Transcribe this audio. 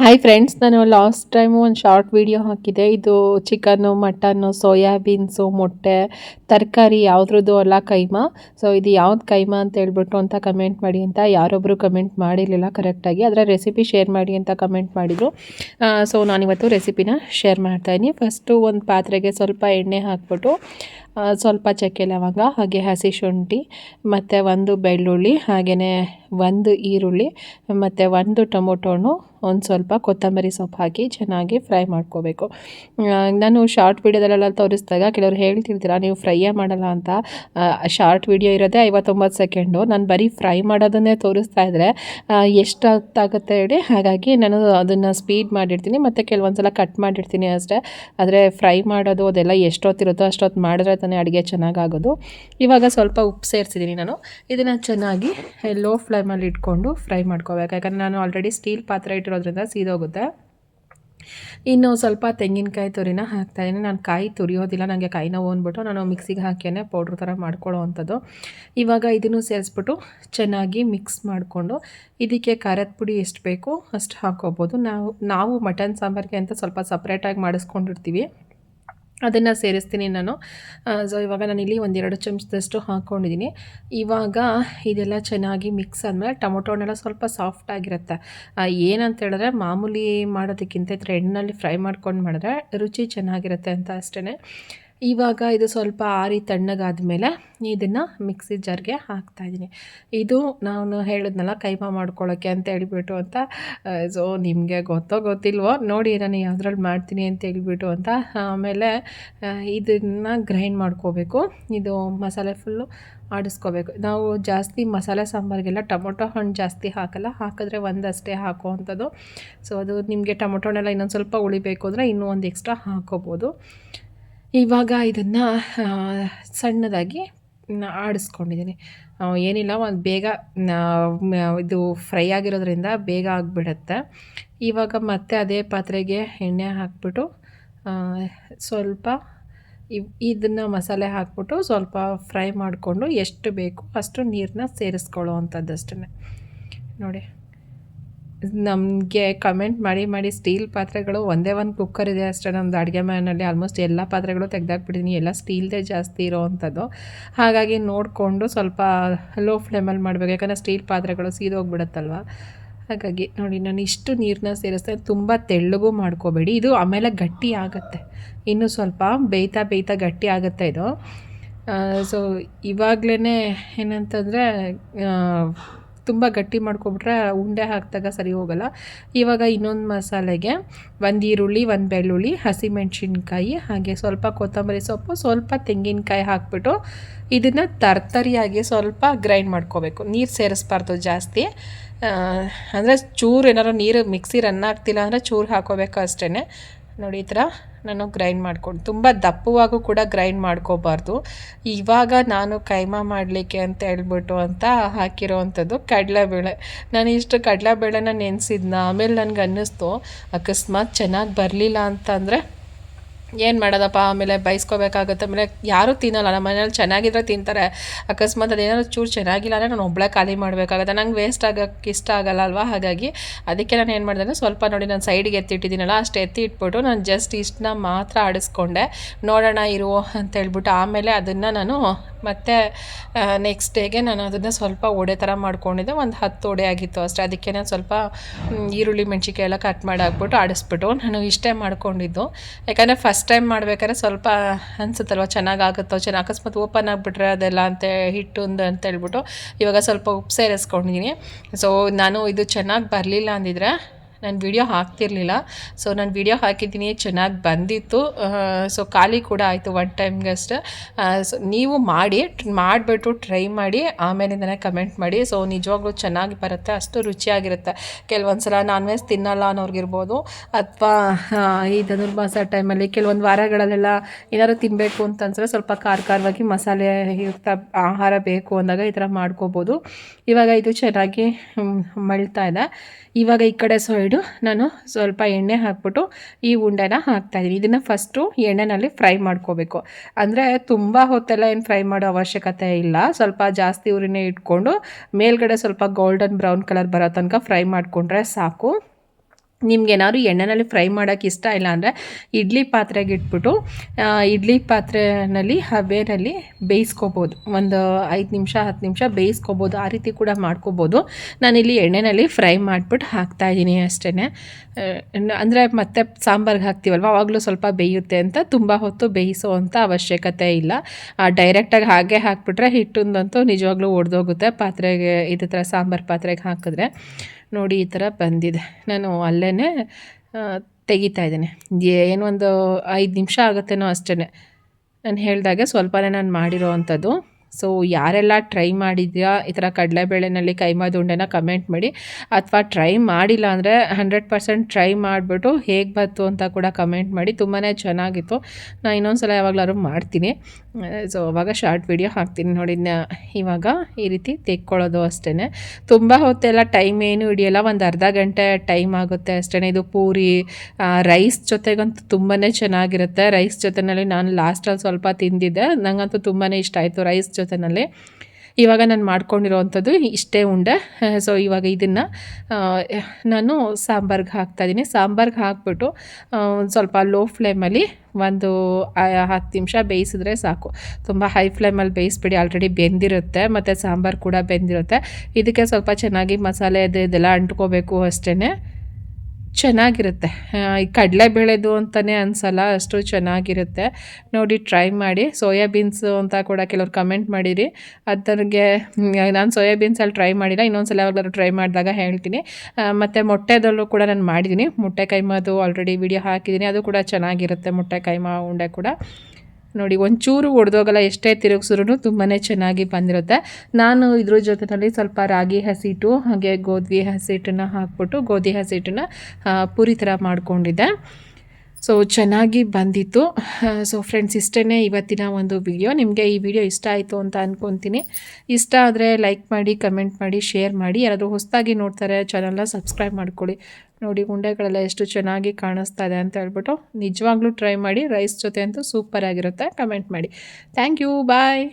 Hi friends ನಾನು last time ಒಂದು short video ಹಾಕಿದೆ. ಇದು ಚಿಕನ್ನು ಮಟನ್ನು ಸೋಯಾಬೀನ್ಸು ಮೊಟ್ಟೆ, ತರಕಾರಿ ಯಾವುದ್ರದ್ದು ಅಲ್ಲ ಕೈಮಾ. ಸೊ ಇದು ಯಾವ್ದು ಕೈಮಾ ಅಂತ ಹೇಳ್ಬಿಟ್ಟು ಅಂತ ಕಮೆಂಟ್ ಮಾಡಿ ಅಂತ ಯಾರೊಬ್ಬರು ಕಮೆಂಟ್ ಮಾಡಿರಲಿಲ್ಲ ಕರೆಕ್ಟಾಗಿ ಅದರ ರೆಸಿಪಿ ಶೇರ್ ಮಾಡಿ ಅಂತ ಕಮೆಂಟ್ ಮಾಡಿದರು. ಸೊ ನಾನಿವತ್ತು ರೆಸಿಪಿನ ಶೇರ್ ಮಾಡ್ತಾಯಿದ್ದೀನಿ ಫಸ್ಟು ಒಂದು ಪಾತ್ರೆಗೆ ಸ್ವಲ್ಪ ಎಣ್ಣೆ ಹಾಕ್ಬಿಟ್ಟು ಸ್ವಲ್ಪ ಚಕ್ಕೆ ಲವಂಗ, ಹಾಗೆ ಹಸಿ ಶುಂಠಿ, ಮತ್ತು ಒಂದು ಬೆಳ್ಳುಳ್ಳಿ ಹಾಗೆಯೇ ಒಂದು ಈರುಳ್ಳಿ, ಮತ್ತು ಒಂದು ಟೊಮೊಟೊನು, ಒಂದು ಸ್ವಲ್ಪ ಕೊತ್ತಂಬರಿ ಸೊಪ್ಪು ಹಾಕಿ ಚೆನ್ನಾಗಿ ಫ್ರೈ ಮಾಡ್ಕೋಬೇಕು. ನಾನು ಶಾರ್ಟ್ ವೀಡಿಯೋದಲ್ಲೆಲ್ಲ ತೋರಿಸಿದಾಗ ಕೆಲವರು ಹೇಳ್ತಿರ್ತೀರ, ನೀವು ಫ್ರೈಯೇ ಮಾಡಲ್ಲ ಅಂತ. ಶಾರ್ಟ್ ವೀಡಿಯೋ ಇರೋದೇ ಐವತ್ತೊಂಬತ್ತು ಸೆಕೆಂಡು. ನಾನು ಬರೀ ಫ್ರೈ ಮಾಡೋದನ್ನೇ ತೋರಿಸ್ತಾ ಇದ್ದರೆ ಎಷ್ಟು ಹೊತ್ತಾಗುತ್ತೆ ಹೇಳಿ. ಹಾಗಾಗಿ ನಾನು ಅದನ್ನು ಸ್ಪೀಡ್ ಮಾಡಿರ್ತೀನಿ, ಮತ್ತು ಕೆಲವೊಂದು ಸಲ ಕಟ್ ಮಾಡಿರ್ತೀನಿ ಅಷ್ಟೇ. ಆದರೆ ಫ್ರೈ ಮಾಡೋದು ಅದೆಲ್ಲ ಎಷ್ಟೊತ್ತಿರುತ್ತೋ ಅಷ್ಟೊತ್ತು ಮಾಡಿದ್ರೆ ತಾನೇ ಅಡುಗೆ ಚೆನ್ನಾಗಾಗೋದು. ಇವಾಗ ಸ್ವಲ್ಪ ಉಪ್ಪು ಸೇರಿಸಿದ್ದೀನಿ ನಾನು. ಇದನ್ನು ಚೆನ್ನಾಗಿ ಲೋ ಫ್ಲೇಮಲ್ಲಿ ಇಟ್ಕೊಂಡು ಫ್ರೈ ಮಾಡ್ಕೋಬೇಕು. ಯಾಕಂದರೆ ನಾನು ಆಲ್ರೆಡಿ ಸ್ಟೀಲ್ ಪಾತ್ರೆ ಇಟ್ಟಿರೋದ್ರಿಂದ ಸೀದೋಗುತ್ತೆ. ಇನ್ನು ಸ್ವಲ್ಪ ತೆಂಗಿನಕಾಯಿ ತುರಿನ ಹಾಕ್ತಾಯಿದ್ದೀನಿ ನಾನು ಕಾಯಿ ತುರಿಯೋದಿಲ್ಲ. ನನಗೆ ಕಾಯಿ ನೋವು ಅಂದ್ಬಿಟ್ಟು ನಾನು ಮಿಕ್ಸಿಗೆ ಹಾಕಿಯೇ ಪೌಡ್ರ್ ಥರ ಮಾಡ್ಕೊಳ್ಳೋ ಅಂಥದ್ದು. ಇವಾಗ ಇದನ್ನು ಸೇರಿಸ್ಬಿಟ್ಟು ಚೆನ್ನಾಗಿ ಮಿಕ್ಸ್ ಮಾಡಿಕೊಂಡು ಇದಕ್ಕೆ ಖಾರದ ಪುಡಿ ಎಷ್ಟು ಬೇಕೋ ಅಷ್ಟು ಹಾಕೋಬೋದು ನಾವು ನಾವು ಮಟನ್ ಸಾಂಬಾರಿಗೆ ಅಂತ ಸ್ವಲ್ಪ ಸಪ್ರೇಟಾಗಿ ಮಾಡಿಸ್ಕೊಂಡಿರ್ತೀವಿ. ಅದನ್ನು ಸೇರಿಸ್ತೀನಿ ನಾನು. ಸೊ ಇವಾಗ ನಾನು ಇಲ್ಲಿ ಒಂದೆರಡು ಚಮಚದಷ್ಟು ಹಾಕ್ಕೊಂಡಿದ್ದೀನಿ ಇವಾಗ ಇದೆಲ್ಲ ಚೆನ್ನಾಗಿ ಮಿಕ್ಸ್ ಆದಮೇಲೆ ಟೊಮೊಟೊ ಹಣ್ಣೆಲ್ಲ ಸ್ವಲ್ಪ ಸಾಫ್ಟ್ ಆಗಿರುತ್ತೆ. ಏನಂತ ಹೇಳಿದ್ರೆ ಮಾಮೂಲಿ ಮಾಡೋದಕ್ಕಿಂತ ಇದ್ರೆ ಎಣ್ಣೆಯಲ್ಲಿ ಫ್ರೈ ಮಾಡ್ಕೊಂಡು ಮಾಡಿದ್ರೆ ರುಚಿ ಚೆನ್ನಾಗಿರುತ್ತೆ ಅಂತ ಅಷ್ಟೇ ಇವಾಗ ಇದು ಸ್ವಲ್ಪ ಆರಿ ತಣ್ಣಗಾದ ಮೇಲೆ ಇದನ್ನು ಮಿಕ್ಸಿ ಜಾರ್ಗೆ ಹಾಕ್ತಾಯಿದ್ದೀನಿ ಇದು ನಾನು ಹೇಳಿದ್ನಲ್ಲ, ಕೈಮಾ ಮಾಡ್ಕೊಳ್ಳೋಕ್ಕೆ ಅಂತ ಹೇಳಿಬಿಟ್ಟು ಅಂತ ಸೊ, ನಿಮಗೆ ಗೊತ್ತೋ ಗೊತ್ತಿಲ್ವೋ, ನೋಡಿ ನಾನು ಯಾವುದ್ರಲ್ಲಿ ಮಾಡ್ತೀನಿ ಅಂತ ಹೇಳಿಬಿಟ್ಟು ಅಂತ, ಆಮೇಲೆ ಇದನ್ನು ಗ್ರೈಂಡ್ ಮಾಡ್ಕೋಬೇಕು. ಇದು ಮಸಾಲೆ ಫುಲ್ಲು ಆಡಿಸ್ಕೋಬೇಕು. ನಾವು ಜಾಸ್ತಿ ಮಸಾಲೆ ಸಾಂಬಾರಿಗೆಲ್ಲ ಟೊಮೊಟೊ ಹಣ್ಣು ಜಾಸ್ತಿ ಹಾಕಲ್ಲ, ಹಾಕಿದ್ರೆ ಒಂದಷ್ಟೇ ಹಾಕೋ ಅಂಥದ್ದು. ಸೊ, ಅದು ನಿಮಗೆ ಟೊಮೊಟೊನೆಲ್ಲ ಇನ್ನೊಂದು ಸ್ವಲ್ಪ ಉಳಿಬೇಕು ಅಂದರೆ ಇನ್ನೂ ಒಂದು ಎಕ್ಸ್ಟ್ರಾ ಹಾಕೋಬೋದು. ಇವಾಗ ಇದನ್ನು ಸಣ್ಣದಾಗಿ ಆಡಿಸ್ಕೊಂಡಿದ್ದೀನಿ ಏನಿಲ್ಲ, ಒಂದು ಬೇಗ ಇದು ಫ್ರೈ ಆಗಿರೋದ್ರಿಂದ ಬೇಗ ಆಗಿಬಿಡತ್ತೆ. ಇವಾಗ ಮತ್ತೆ ಅದೇ ಪಾತ್ರೆಗೆ ಎಣ್ಣೆ ಹಾಕ್ಬಿಟ್ಟು ಸ್ವಲ್ಪ ಇದನ್ನು ಮಸಾಲೆ ಹಾಕ್ಬಿಟ್ಟು ಸ್ವಲ್ಪ ಫ್ರೈ ಮಾಡಿಕೊಂಡು ಎಷ್ಟು ಬೇಕು ಅಷ್ಟು ನೀರನ್ನ ಸೇರಿಸ್ಕೊಳ್ಳೋ ಅಂಥದ್ದು ನೋಡಿ. ನಮಗೆ ಕಮೆಂಟ್ ಮಾಡಿ ಮಾಡಿ ಸ್ಟೀಲ್ ಪಾತ್ರೆಗಳು ಒಂದೇ ಒಂದು ಕುಕ್ಕರ್ ಇದೆ ಅಷ್ಟೇ. ನಮ್ಮದು ಅಡುಗೆ ಮನೆಯಲ್ಲಿ ಆಲ್ಮೋಸ್ಟ್ ಎಲ್ಲ ಪಾತ್ರೆಗಳು ತೆಗೆದಾಕ್ಬಿಟ್ಟಿದ್ದೀನಿ ಎಲ್ಲ ಸ್ಟೀಲ್ದೇ ಜಾಸ್ತಿ ಇರೋವಂಥದ್ದು. ಹಾಗಾಗಿ ನೋಡಿಕೊಂಡು ಸ್ವಲ್ಪ ಲೋ ಫ್ಲೇಮಲ್ಲಿ ಮಾಡಬೇಕು. ಯಾಕಂದರೆ ಸ್ಟೀಲ್ ಪಾತ್ರೆಗಳು ಸೀದೋಗ್ಬಿಡುತ್ತಲ್ವ? ಹಾಗಾಗಿ ನೋಡಿ, ನಾನು ಇಷ್ಟು ನೀರನ್ನ ಸೇರಿಸ್ತೆ ತುಂಬ ತೆಳ್ಳಗೂ ಮಾಡ್ಕೋಬೇಡಿ. ಇದು ಆಮೇಲೆ ಗಟ್ಟಿ ಆಗುತ್ತೆ. ಇನ್ನೂ ಸ್ವಲ್ಪ ಬೇಯ್ತಾ ಬೇಯ್ತಾ ಗಟ್ಟಿ ಆಗುತ್ತೆ ಇದು. ಸೊ ಇವಾಗಲೇ ಏನಂತಂದರೆ ತುಂಬ ಗಟ್ಟಿ ಮಾಡ್ಕೊಬಿಟ್ರೆ ಉಂಡೆ ಹಾಕಿದಾಗ ಸರಿ ಹೋಗಲ್ಲ. ಇವಾಗ ಇನ್ನೊಂದು ಮಸಾಲೆಗೆ ಒಂದು ಈರುಳ್ಳಿ, ಒಂದು ಬೆಳ್ಳುಳ್ಳಿ, ಹಸಿಮೆಣ್ಸಿನ್ಕಾಯಿ, ಹಾಗೆ ಸ್ವಲ್ಪ ಕೊತ್ತಂಬರಿ ಸೊಪ್ಪು, ಸ್ವಲ್ಪ ತೆಂಗಿನಕಾಯಿ ಹಾಕ್ಬಿಟ್ಟು ಇದನ್ನು ತರ್ತರಿಯಾಗಿ ಸ್ವಲ್ಪ ಗ್ರೈಂಡ್ ಮಾಡ್ಕೋಬೇಕು. ನೀರು ಸೇರಿಸ್ಬಾರ್ದು ಜಾಸ್ತಿ. ಅಂದರೆ ಚೂರು ಏನಾರು ನೀರು ಮಿಕ್ಸಿ ರನ್ ಆಗ್ತಿಲ್ಲ ಅಂದರೆ ಚೂರು ಹಾಕೋಬೇಕು ಅಷ್ಟೇ ನೋಡಿ, ಈ ಥರ ನಾನು ಗ್ರೈಂಡ್ ಮಾಡ್ಕೊಂಡು, ತುಂಬ ದಪ್ಪವಾಗೂ ಕೂಡ ಗ್ರೈಂಡ್ ಮಾಡ್ಕೋಬಾರ್ದು. ಇವಾಗ ನಾನು ಕೈಮಾ ಮಾಡಲಿಕ್ಕೆ ಅಂತ ಹೇಳ್ಬಿಟ್ಟು ಅಂತ ಹಾಕಿರೋ ಅಂಥದ್ದು ಕಡಲೆಬೇಳೆ ನಾನು ಇಷ್ಟು ಕಡಲೆಬೇಳೆನ ನೆನೆಸಿದ್ನ, ಆಮೇಲೆ ನನಗೆ ಅನ್ನಿಸ್ತು ಅಕಸ್ಮಾತ್ ಚೆನ್ನಾಗಿ ಬರಲಿಲ್ಲ ಅಂತಂದರೆ ಏನು ಮಾಡೋದಪ್ಪ? ಆಮೇಲೆ ಬೈಸ್ಕೋಬೇಕಾಗುತ್ತೆ. ಆಮೇಲೆ ಯಾರೂ ತಿನ್ನೋಲ್ಲ. ನಮ್ಮ ಮನೇಲಿ ಚೆನ್ನಾಗಿದ್ರೆ ತಿಂತಾರೆ. ಅಕಸ್ಮಾತ್ ಅದೇನಾದ್ರು ಚೂರು ಚೆನ್ನಾಗಿಲ್ಲ ಅಂದರೆ ನಾನು ಒಬ್ಬಳೇ ಖಾಲಿ ಮಾಡಬೇಕಾಗುತ್ತೆ. ನಂಗೆ ವೇಸ್ಟ್ ಆಗೋಕ್ಕೆ ಇಷ್ಟ ಆಗಲ್ಲ ಅಲ್ವಾ? ಹಾಗಾಗಿ ಅದಕ್ಕೆ ನಾನು ಏನು ಮಾಡಿದೆ ಸ್ವಲ್ಪ ನೋಡಿ ನಾನು ಸೈಡಿಗೆ ಎತ್ತಿಟ್ಟಿದ್ದೀನಲ್ಲ, ಅಷ್ಟು ಎತ್ತಿ ಇಟ್ಬಿಟ್ಟು ನಾನು ಜಸ್ಟ್ ಇಷ್ಟನ್ನ ಮಾತ್ರ ಆಡಿಸ್ಕೊಂಡೆ. ನೋಡೋಣ, ಇರು ಅಂತ ಹೇಳ್ಬಿಟ್ಟು ಆಮೇಲೆ ಅದನ್ನು ನಾನು ಮತ್ತು ನೆಕ್ಸ್ಟ್ ಡೇಗೆ ನಾನು ಅದನ್ನು ಸ್ವಲ್ಪ ಒಡೆ ಥರ ಮಾಡ್ಕೊಂಡಿದ್ದೆ. ಒಂದು ಹತ್ತು ಒಡೆ ಆಗಿತ್ತು ಅಷ್ಟೇ. ಅದಕ್ಕೆ ನಾನು ಸ್ವಲ್ಪ ಈರುಳ್ಳಿ ಮೆಣಸಿಕಾಯಿ ಎಲ್ಲ ಕಟ್ ಮಾಡಿ ಹಾಕ್ಬಿಟ್ಟು ಆಡಿಸ್ಬಿಟ್ಟು ನಾನು ಇಷ್ಟೇ ಮಾಡ್ಕೊಂಡಿದ್ದು. ಯಾಕಂದರೆ ಫಸ್ಟ್ ಟೈಮ್ ಮಾಡ್ಬೇಕಾದ್ರೆ ಸ್ವಲ್ಪ ಅನಿಸುತ್ತಲ್ವ ಚೆನ್ನಾಗಾಗುತ್ತೋ, ಚೆನ್ನಾಗಿ ಅಕಸ್ಮಾತ್ ಓಪನ್ ಆಗಿಬಿಟ್ರೆ ಅದೆಲ್ಲ ಅಂತ ಹಿಟ್ಟು ಅಂತ ಹೇಳ್ಬಿಟ್ಟು ಇವಾಗ ಸ್ವಲ್ಪ ಉಪ್ಪು ಸೇರಿಸ್ಕೊಂಡಿದ್ದೀನಿ ಸೊ ನಾನು ಇದು ಚೆನ್ನಾಗಿ ಬರಲಿಲ್ಲ ಅಂದಿದ್ರೆ ನಾನು ವಿಡಿಯೋ ಹಾಕ್ತಿರ್ಲಿಲ್ಲ. ಸೊ ನಾನು ವಿಡಿಯೋ ಹಾಕಿದ್ದೀನಿ, ಚೆನ್ನಾಗಿ ಬಂದಿತ್ತು. ಸೊ ಖಾಲಿ ಕೂಡ ಆಯಿತು ಒನ್ ಟೈಮ್ಗಷ್ಟೇ ಸೊ ನೀವು ಮಾಡಿ, ಮಾಡಿಬಿಟ್ಟು ಟ್ರೈ ಮಾಡಿ, ಆಮೇಲಿಂದನೇ ಕಮೆಂಟ್ ಮಾಡಿ. ಸೊ ನಿಜವಾಗ್ಲೂ ಚೆನ್ನಾಗಿ ಬರುತ್ತೆ, ಅಷ್ಟು ರುಚಿಯಾಗಿರುತ್ತೆ. ಕೆಲವೊಂದು ಸಲ ನಾನ್ ವೆಜ್ ತಿನ್ನಲ್ಲ ಅನ್ನೋರ್ಗಿರ್ಬೋದು. ಅಥವಾ ಈ ಧನುರ್ಮಾಸ ಟೈಮಲ್ಲಿ ಕೆಲವೊಂದು ವಾರಗಳಲ್ಲೆಲ್ಲ ಏನಾದ್ರು ತಿನ್ನಬೇಕು ಅಂತ ಅನ್ಸಿದ್ರೆ ಸ್ವಲ್ಪ ಖಾರ ಖಾರವಾಗಿ ಮಸಾಲೆ ಯುಕ್ತ ಆಹಾರ ಬೇಕು ಅಂದಾಗ ಈ ಥರ ಮಾಡ್ಕೋಬೋದು. ಇವಾಗ ಇದು ಚೆನ್ನಾಗಿ ಮಳ್ತಾ ಇದೆ. ಇವಾಗ ಈ ಕಡೆ ಸೈಡು ನಾನು ಸ್ವಲ್ಪ ಎಣ್ಣೆ ಹಾಕ್ಬಿಟ್ಟು ಈ ಉಂಡೆನ ಹಾಕ್ತಾಯಿದ್ದೀನಿ ಇದನ್ನು ಫಸ್ಟು ಎಣ್ಣೆನಲ್ಲಿ ಫ್ರೈ ಮಾಡ್ಕೋಬೇಕು. ಅಂದರೆ ತುಂಬ ಹೊತ್ತೆಲ್ಲ ಏನು ಫ್ರೈ ಮಾಡೋ ಅವಶ್ಯಕತೆ ಇಲ್ಲ. ಸ್ವಲ್ಪ ಜಾಸ್ತಿ ಉರಿನೇ ಇಟ್ಕೊಂಡು ಮೇಲ್ಗಡೆ ಸ್ವಲ್ಪ ಗೋಲ್ಡನ್ ಬ್ರೌನ್ ಕಲರ್ ಬರೋ ತನಕ ಫ್ರೈ ಮಾಡಿಕೊಂಡ್ರೆ ಸಾಕು. ನಿಮ್ಗೇನಾದ್ರು ಎಣ್ಣೆಯಲ್ಲಿ ಫ್ರೈ ಮಾಡೋಕ್ಕೆ ಇಷ್ಟ ಇಲ್ಲ ಅಂದರೆ ಇಡ್ಲಿ ಪಾತ್ರೆಗೆ ಇಟ್ಬಿಟ್ಟು ಇಡ್ಲಿ ಪಾತ್ರೆನಲ್ಲಿ ಹಬೆನಲ್ಲಿ ಬೇಯಿಸ್ಕೋಬೋದು. ಒಂದು ಐದು ನಿಮಿಷ, ಹತ್ತು ನಿಮಿಷ ಬೇಯಿಸ್ಕೋಬೋದು. ಆ ರೀತಿ ಕೂಡ ಮಾಡ್ಕೋಬೋದು. ನಾನಿಲ್ಲಿ ಎಣ್ಣೆಯಲ್ಲಿ ಫ್ರೈ ಮಾಡಿಬಿಟ್ಟು ಹಾಕ್ತಾಯಿದ್ದೀನಿ ಅಷ್ಟೇ ಅಂದರೆ ಮತ್ತೆ ಸಾಂಬಾರ್ಗೆ ಹಾಕ್ತೀವಲ್ವ? ಅವಾಗಲೂ ಸ್ವಲ್ಪ ಬೇಯುತ್ತೆ ಅಂತ, ತುಂಬ ಹೊತ್ತು ಬೇಯಿಸುವಂಥ ಅವಶ್ಯಕತೆ ಇಲ್ಲ. ಡೈರೆಕ್ಟಾಗಿ ಹಾಗೆ ಹಾಕ್ಬಿಟ್ರೆ ಹಿಟ್ಟಂದಂತೂ ನಿಜವಾಗ್ಲೂ ಒಡೆದೋಗುತ್ತೆ ಪಾತ್ರೆಗೆ, ಇದೇ ಥರ ಸಾಂಬಾರು ಪಾತ್ರೆಗೆ ಹಾಕಿದ್ರೆ. ನೋಡಿ ಈ ಥರ ಬಂದಿದೆ. ನಾನು ಅಲ್ಲೇ ತೆಗಿತಾ ಇದ್ದೀನಿ. ಒಂದು ಐದು ನಿಮಿಷ ಆಗುತ್ತೇನೋ ಅಷ್ಟೇ ನಾನು ಹೇಳಿದಾಗೆ ಸ್ವಲ್ಪನೇ ನಾನು ಮಾಡಿರೋ ಅಂಥದ್ದು. ಸೊ ಯಾರೆಲ್ಲ ಟ್ರೈ ಮಾಡಿದ್ಯಾ? ಈ ಥರ ಕಡಲೆಬೇಳೆನಲ್ಲಿ ಕೈಮಾ ಉಂಡೆನ ಕಮೆಂಟ್ ಮಾಡಿ. ಅಥವಾ ಟ್ರೈ ಮಾಡಿಲ್ಲ ಅಂದರೆ ಹಂಡ್ರೆಡ್ ಪರ್ಸೆಂಟ್ ಟ್ರೈ ಮಾಡಿಬಿಟ್ಟು ಹೇಗೆ ಬಂತು ಅಂತ ಕೂಡ ಕಮೆಂಟ್ ಮಾಡಿ. ತುಂಬಾ ಚೆನ್ನಾಗಿತ್ತು. ನಾನು ಇನ್ನೊಂದು ಸಲ ಯಾವಾಗಲಾದ್ರು ಮಾಡ್ತೀನಿ. ಸೊ ಅವಾಗ ಶಾರ್ಟ್ ವಿಡಿಯೋ ಹಾಕ್ತೀನಿ ನೋಡಿ. ಇವಾಗ ಈ ರೀತಿ ತೆಕ್ಕೊಳ್ಳೋದು ಅಷ್ಟೇ ತುಂಬ ಹೊತ್ತೆಲ್ಲ ಟೈಮ್ ಏನು ಹಿಡಿಯೋಲ್ಲ. ಒಂದು ಅರ್ಧ ಗಂಟೆ ಟೈಮ್ ಆಗುತ್ತೆ ಅಷ್ಟೇ ಇದು ಪೂರಿ ರೈಸ್ ಜೊತೆಗಂತೂ ತುಂಬಾ ಚೆನ್ನಾಗಿರುತ್ತೆ. ರೈಸ್ ಜೊತೆನಲ್ಲಿ ನಾನು ಲಾಸ್ಟಲ್ಲಿ ಸ್ವಲ್ಪ ತಿಂದಿದ್ದೆ. ನನಗಂತೂ ತುಂಬಾ ಇಷ್ಟ ಆಯಿತು ರೈಸ್ ಜೊತೆನಲ್ಲಿ ಇವಾಗ ನಾನು ಮಾಡ್ಕೊಂಡಿರೋವಂಥದ್ದು ಇಷ್ಟೇ ಉಂಡೆ. ಸೊ ಇವಾಗ ಇದನ್ನು ನಾನು ಸಾಂಬಾರ್ಗೆ ಹಾಕ್ತಾಯಿದ್ದೀನಿ ಸಾಂಬಾರ್ಗೆ ಹಾಕ್ಬಿಟ್ಟು ಒಂದು ಸ್ವಲ್ಪ ಲೋ ಫ್ಲೇಮಲ್ಲಿ ಒಂದು ಹತ್ತು ನಿಮಿಷ ಬೇಯಿಸಿದ್ರೆ ಸಾಕು. ತುಂಬ ಹೈ ಫ್ಲೇಮಲ್ಲಿ ಬೇಯಿಸ್ಬಿಡಿ. ಆಲ್ರೆಡಿ ಬೆಂದಿರುತ್ತೆ, ಮತ್ತು ಸಾಂಬಾರು ಕೂಡ ಬೆಂದಿರುತ್ತೆ. ಇದಕ್ಕೆ ಸ್ವಲ್ಪ ಚೆನ್ನಾಗಿ ಮಸಾಲೆ ಅದು ಇದೆಲ್ಲ ಅಂಟ್ಕೋಬೇಕು ಅಷ್ಟೇ ಚೆನ್ನಾಗಿರುತ್ತೆ. ಈ ಕಡಲೆ ಕಡಲೆಬೇಳೆದು ಅಂತಲೇ ಅನಿಸಲ್ಲ, ಅಷ್ಟು ಚೆನ್ನಾಗಿರುತ್ತೆ. ನೋಡಿ ಟ್ರೈ ಮಾಡಿ. ಸೋಯಾಬೀನ್ಸು ಅಂತ ಕೂಡ ಕೆಲವ್ರು ಕಮೆಂಟ್ ಮಾಡಿರಿ. ಅದರಿಗೆ, ನಾನು ಸೋಯಾಬೀನ್ಸಲ್ಲಿ ಟ್ರೈ ಮಾಡಿಲ್ಲ. ಇನ್ನೊಂದ್ಸಲ ಯಾವಾಗಲೂ ಟ್ರೈ ಮಾಡಿದಾಗ ಹೇಳ್ತೀನಿ. ಮತ್ತು ಮೊಟ್ಟೆದಲ್ಲೂ ಕೂಡ ನಾನು ಮಾಡಿದ್ದೀನಿ ಮೊಟ್ಟೆ ಕೈಮಾದು ಆಲ್ರೆಡಿ ವಿಡಿಯೋ ಹಾಕಿದ್ದೀನಿ ಅದು ಕೂಡ ಚೆನ್ನಾಗಿರುತ್ತೆ ಮೊಟ್ಟೆ ಕೈಮಾ ಉಂಡೆ ಕೂಡ. ನೋಡಿ, ಒಂಚೂರು ಒಡೆದೋಗಲ್ಲ, ಎಷ್ಟೇ ತಿರುಗಿಸಿದ್ರು ತುಂಬಾ ಚೆನ್ನಾಗಿ ಬಂದಿರುತ್ತೆ. ನಾನು ಇದ್ರ ಜೊತೆಯಲ್ಲಿ ಸ್ವಲ್ಪ ರಾಗಿ ಹಸಿಟ್ಟು, ಹಾಗೆ ಗೋಧಿ ಹಸಿಟ್ಟನ್ನು ಹಾಕ್ಬಿಟ್ಟು, ಗೋಧಿ ಹಸಿಟ್ಟನ್ನು ಪೂರಿ ಥರ ಮಾಡ್ಕೊಂಡಿದ್ದೆ. ಸೊ ಚೆನ್ನಾಗಿ ಬಂದಿತ್ತು. ಸೊ ಫ್ರೆಂಡ್ಸ್ ಇಷ್ಟೇ ಇವತ್ತಿನ ಒಂದು ವಿಡಿಯೋ ನಿಮಗೆ ಈ ವಿಡಿಯೋ ಇಷ್ಟ ಆಯಿತು ಅಂತ ಅಂದ್ಕೊತೀನಿ ಇಷ್ಟ ಆದರೆ ಲೈಕ್ ಮಾಡಿ ಕಮೆಂಟ್ ಮಾಡಿ ಶೇರ್ ಮಾಡಿ. ಯಾರಾದರೂ ಹೊಸದಾಗಿ ನೋಡ್ತಾರೆ ಚಾನಲ್ನ ಸಬ್ಸ್ಕ್ರೈಬ್ ಮಾಡ್ಕೊಳ್ಳಿ. ನೋಡಿ ಉಂಡೆಗಳೆಲ್ಲ ಎಷ್ಟು ಚೆನ್ನಾಗಿ ಕಾಣಿಸ್ತಾ ಇದೆ ಅಂತ ಹೇಳ್ಬಿಟ್ಟು ನಿಜವಾಗ್ಲೂ ಟ್ರೈ ಮಾಡಿ ರೈಸ್ ಜೊತೆ ಅಂತೂ ಸೂಪರ್ ಆಗಿರುತ್ತೆ. ಕಮೆಂಟ್ ಮಾಡಿ. Thank you bye